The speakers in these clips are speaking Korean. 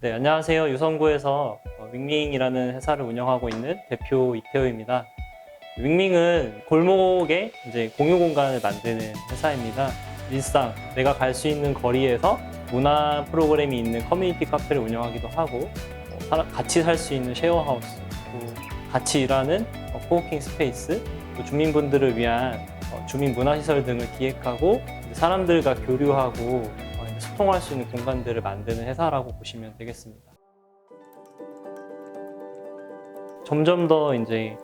네, 안녕하세요. 유성구에서 어, 윙밍이라는 회사를 운영하고 있는 대표 이태호입니다. 윙밍은 골목에 이제 공유 공간을 만드는 회사입니다. 일상, 내가 갈 수 있는 거리에서 문화 프로그램이 있는 커뮤니티 카페를 운영하기도 하고, 같이 살 수 있는 쉐어하우스, 또 같이 일하는 어, 코워킹 스페이스, 또 주민분들을 위한 어, 주민 문화시설 등을 기획하고 사람들과 교류하고 소통할 수 있는 공간들을 만드는 회사라고 보시면 되겠습니다. 점점 더 이제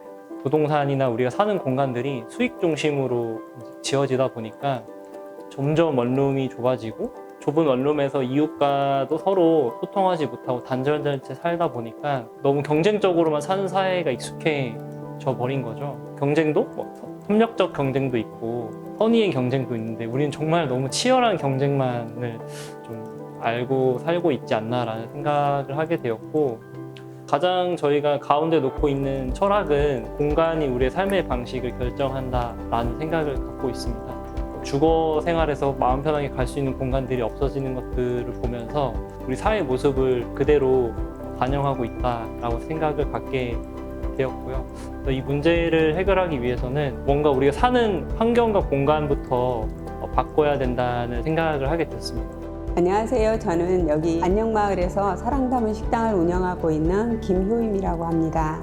부동산이나 우리가 사는 공간들이 수익 중심으로 지어지다 보니까 점점 원룸이 좁아지고 좁은 원룸에서 이웃과도 서로 소통하지 못하고 단절된 채 살다 보니까 너무 경쟁적으로만 사는 사회가 익숙해져 버린 거죠. 경쟁도 뭐 협력적 경쟁도 있고 선의의 경쟁도 있는데 우리는 정말 너무 치열한 경쟁만을 좀 알고 살고 있지 않나라는 생각을 하게 되었고 가장 저희가 가운데 놓고 있는 철학은 공간이 우리의 삶의 방식을 결정한다라는 생각을 갖고 있습니다. 주거 생활에서 마음 편하게 갈 수 있는 공간들이 없어지는 것들을 보면서 우리 사회 모습을 그대로 반영하고 있다라고 생각을 갖게 되었고요. 이 문제를 해결하기 위해서는 뭔가 우리가 사는 환경과 공간부터 어, 바꿔야 된다는 생각을 하게 됐습니다. 안녕하세요. 저는 여기 안녕마을에서 사랑 담은 식당을 운영하고 있는 김효임이라고 합니다.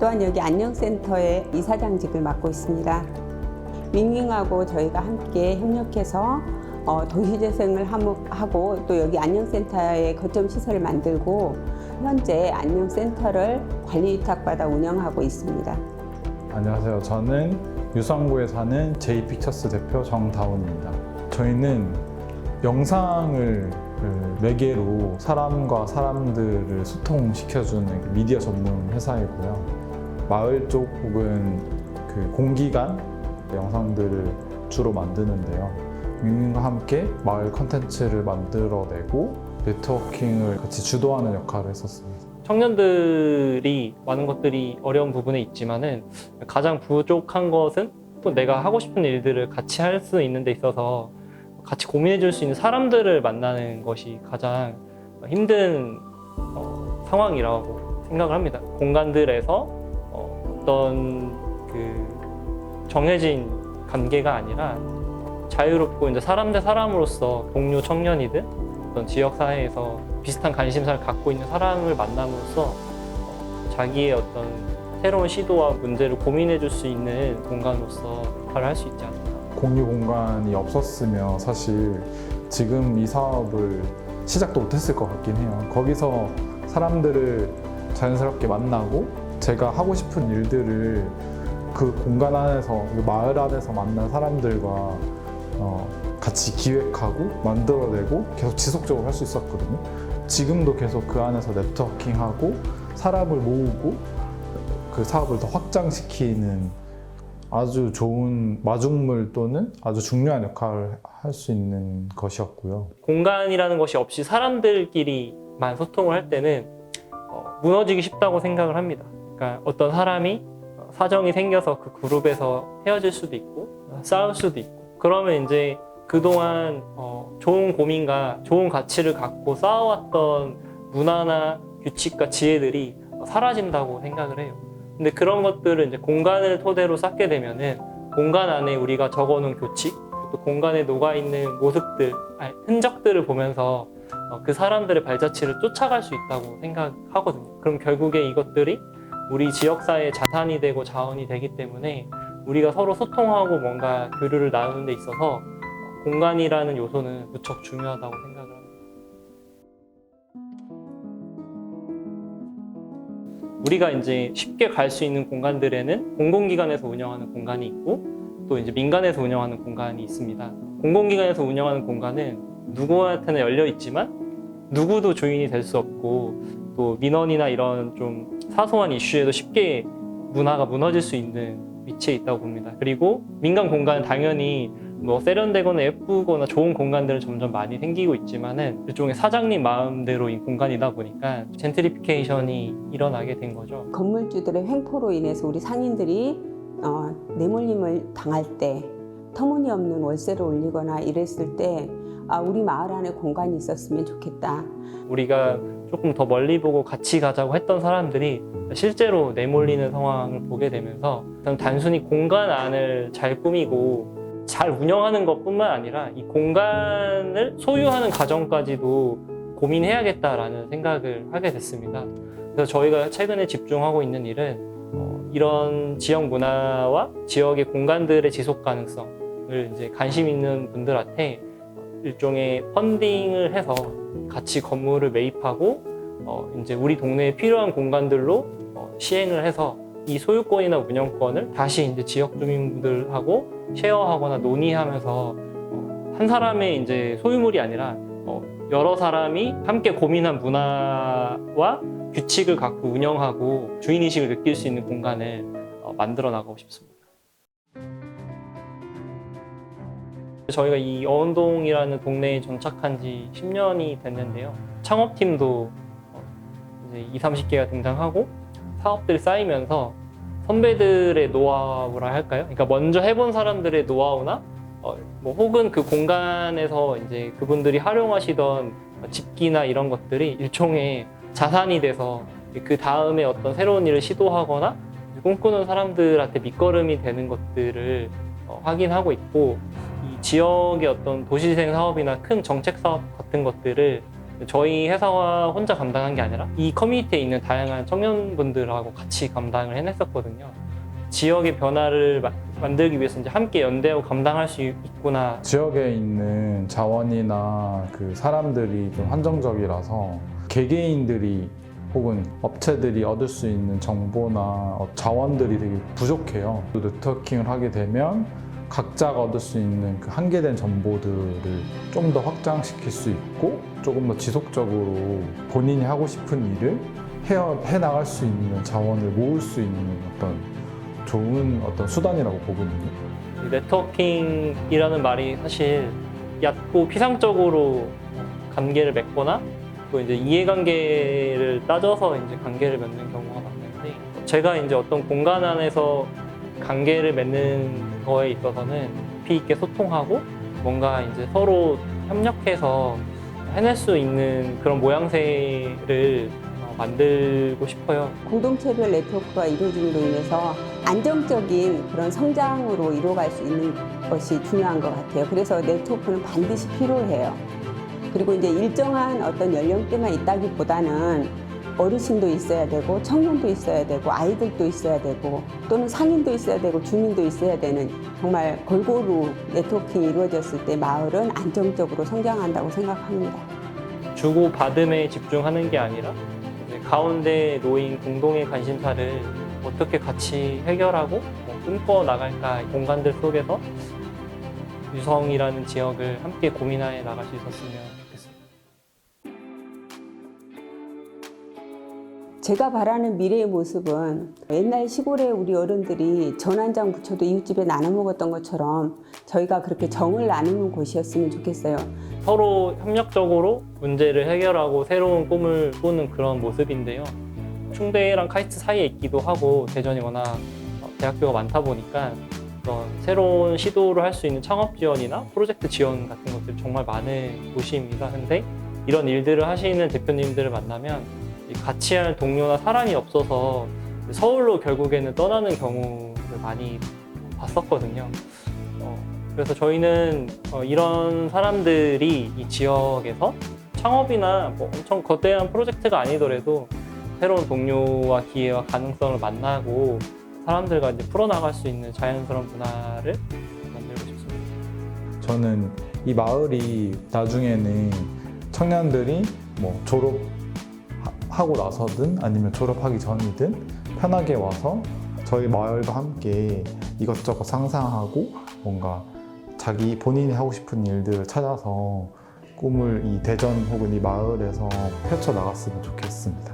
또한 여기 안녕센터의 이사장직을 맡고 있습니다. 윙윙하고 저희가 함께 협력해서 어, 도시재생을 함- 하고 또 여기 안녕센터에 거점 시설을 만들고 현재 안녕센터를 관리 위탁받아 운영하고 있습니다. 안녕하세요. 저는 유성구에 사는 제이픽처스 대표 정다운입니다. 저희는 영상을 그 매개로 사람과 사람들을 소통시켜주는 미디어 전문 회사이고요. 마을 쪽 혹은 그 공기관 영상들을 주로 만드는데요. 윙윙과 함께 마을 컨텐츠를 만들어내고 네트워킹을 같이 주도하는 역할을 했었습니다. 청년들이 많은 것들이 어려운 부분에 있지만은 가장 부족한 것은 또 내가 하고 싶은 일들을 같이 할 수 있는 데 있어서 같이 고민해 줄 수 있는 사람들을 만나는 것이 가장 힘든 어, 상황이라고 생각을 합니다. 공간들에서 어, 어떤 그 정해진 관계가 아니라 자유롭고 이제 사람 대 사람으로서 동료 청년이든 어떤 지역 사회에서 비슷한 관심사를 갖고 있는 사람을 만남으로써 어, 자기의 어떤 새로운 시도와 문제를 고민해 줄 수 있는 공간으로서 역할을 할 수 있지 않을까. 공유 공간이 없었으면 사실 지금 이 사업을 시작도 못했을 것 같긴 해요. 거기서 사람들을 자연스럽게 만나고 제가 하고 싶은 일들을 그 공간 안에서, 그 마을 안에서 만난 사람들과 어, 같이 기획하고 만들어내고 계속 지속적으로 할 수 있었거든요. 지금도 계속 그 안에서 네트워킹하고 사람을 모으고 그 사업을 더 확장시키는 아주 좋은 마중물 또는 아주 중요한 역할을 할 수 있는 것이었고요. 공간이라는 것이 없이 사람들끼리만 소통을 할 때는 어, 무너지기 쉽다고 생각을 합니다. 그러니까 어떤 사람이 어, 사정이 생겨서 그 그룹에서 헤어질 수도 있고 어, 싸울 수도 있고 그러면 이제 그동안 어, 좋은 고민과 좋은 가치를 갖고 쌓아왔던 문화나 규칙과 지혜들이 어, 사라진다고 생각을 해요. 근데 그런 것들을 이제 공간을 토대로 쌓게 되면은 공간 안에 우리가 적어놓은 규칙, 또 공간에 녹아있는 모습들, 아니, 흔적들을 보면서 어, 그 사람들의 발자취를 쫓아갈 수 있다고 생각하거든요. 그럼 결국에 이것들이 우리 지역사회의 자산이 되고 자원이 되기 때문에 우리가 서로 소통하고 뭔가 교류를 나누는 데 있어서 어, 공간이라는 요소는 무척 중요하다고 생각을 합니다. 우리가 이제 쉽게 갈 수 있는 공간들에는 공공기관에서 운영하는 공간이 있고 또 이제 민간에서 운영하는 공간이 있습니다. 공공기관에서 운영하는 공간은 누구한테나 열려 있지만 누구도 주인이 될 수 없고 또 민원이나 이런 좀 사소한 이슈에도 쉽게 문화가 무너질 수 있는 위치에 있다고 봅니다. 그리고 민간 공간은 당연히 뭐 세련되거나 예쁘거나 좋은 공간들은 점점 많이 생기고 있지만은 일종의 사장님 마음대로인 공간이다 보니까 젠트리피케이션이 일어나게 된 거죠. 건물주들의 횡포로 인해서 우리 상인들이 어, 내몰림을 당할 때 터무니없는 월세를 올리거나 이랬을 때 아, 우리 마을 안에 공간이 있었으면 좋겠다. 우리가 조금 더 멀리 보고 같이 가자고 했던 사람들이 실제로 내몰리는 상황을 보게 되면서 단순히 공간 안을 잘 꾸미고 잘 운영하는 것뿐만 아니라 이 공간을 소유하는 과정까지도 고민해야겠다라는 생각을 하게 됐습니다. 그래서 저희가 최근에 집중하고 있는 일은 어, 이런 지역 문화와 지역의 공간들의 지속 가능성을 이제 관심 있는 분들한테 일종의 펀딩을 해서 같이 건물을 매입하고 어, 이제 우리 동네에 필요한 공간들로 어, 시행을 해서 이 소유권이나 운영권을 다시 이제 지역 주민분들하고 쉐어하거나 논의하면서 어, 한 사람의 이제 소유물이 아니라 어, 여러 사람이 함께 고민한 문화와 규칙을 갖고 운영하고 주인의식을 느낄 수 있는 공간을 어, 만들어 나가고 싶습니다. 저희가 이 어원동이라는 동네에 정착한 지 10년이 됐는데요. 창업팀도 어, 이제 2, 30개가 등장하고 사업들이 쌓이면서 선배들의 노하우라 할까요? 그러니까 먼저 해본 사람들의 노하우나 어, 뭐 혹은 그 공간에서 이제 그분들이 활용하시던 집기나 이런 것들이 일종의 자산이 돼서 그 다음에 어떤 새로운 일을 시도하거나 꿈꾸는 사람들한테 밑거름이 되는 것들을 어, 확인하고 있고 이 지역의 어떤 도시재생 사업이나 큰 정책 사업 같은 것들을 저희 회사와 혼자 감당한 게 아니라 이 커뮤니티에 있는 다양한 청년분들하고 같이 감당을 해냈었거든요. 지역의 변화를 마- 만들기 위해서 이제 함께 연대하고 감당할 수 있구나. 지역에 있는 자원이나 그 사람들이 좀 한정적이라서 개개인들이 혹은 업체들이 얻을 수 있는 정보나 어, 자원들이 되게 부족해요. 또 네트워킹을 하게 되면 각자가 얻을 수 있는 그 한계된 정보들을 좀 더 확장시킬 수 있고 조금 더 지속적으로 본인이 하고 싶은 일을 해, 해 나갈 수 있는 자원을 모을 수 있는 어떤 좋은 어떤 수단이라고 보거든요. 이 네트워킹이라는 말이 사실 얕고 피상적으로 관계를 맺거나 또 이제 이해관계를 따져서 이제 관계를 맺는 경우가 많은데 제가 이제 어떤 공간 안에서 관계를 맺는 거에 있어서는 깊이 있게 소통하고 뭔가 이제 서로 협력해서 해낼 수 있는 그런 모양새를 어, 만들고 싶어요. 공동체별 네트워크가 이루어짐으로 인해서 안정적인 그런 성장으로 이루어갈 수 있는 것이 중요한 것 같아요. 그래서 네트워크는 반드시 필요해요. 그리고 이제 일정한 어떤 연령대만 있다기보다는 어르신도 있어야 되고 청년도 있어야 되고 아이들도 있어야 되고 또는 상인도 있어야 되고 주민도 있어야 되는 정말 골고루 네트워킹이 이루어졌을 때 마을은 안정적으로 성장한다고 생각합니다. 주고 받음에 집중하는 게 아니라 가운데 놓인 공동의 관심사를 어떻게 같이 해결하고 뭐 꿈꿔 나갈까 공간들 속에서 유성이라는 지역을 함께 고민해 나갈 수 있었으면 제가 바라는 미래의 모습은 옛날 시골에 우리 어른들이 전 한 장 부쳐도 이웃집에 나눠 먹었던 것처럼 저희가 그렇게 정을 나누는 곳이었으면 좋겠어요. 서로 협력적으로 문제를 해결하고 새로운 꿈을 꾸는 그런 모습인데요. 충대랑 카이스트 사이에 있기도 하고 대전이 워낙 어, 대학교가 많다 보니까 그런 새로운 시도를 할 수 있는 창업 지원이나 프로젝트 지원 같은 것들이 정말 많은 곳입니다. 근데 이런 일들을 하시는 대표님들을 만나면 이 같이 할 동료나 사람이 없어서 서울로 결국에는 떠나는 경우를 많이 봤었거든요. 어, 그래서 저희는 어, 이런 사람들이 이 지역에서 창업이나 뭐 엄청 거대한 프로젝트가 아니더라도 새로운 동료와 기회와 가능성을 만나고 사람들과 이제 풀어나갈 수 있는 자연스러운 문화를 만들고 싶습니다. 저는 이 마을이 나중에는 청년들이 뭐 졸업 하고 나서든 아니면 졸업하기 전이든 편하게 와서 저희 마을과 함께 이것저것 상상하고 뭔가 자기 본인이 하고 싶은 일들을 찾아서 꿈을 이 대전 혹은 이 마을에서 펼쳐 나갔으면 좋겠습니다.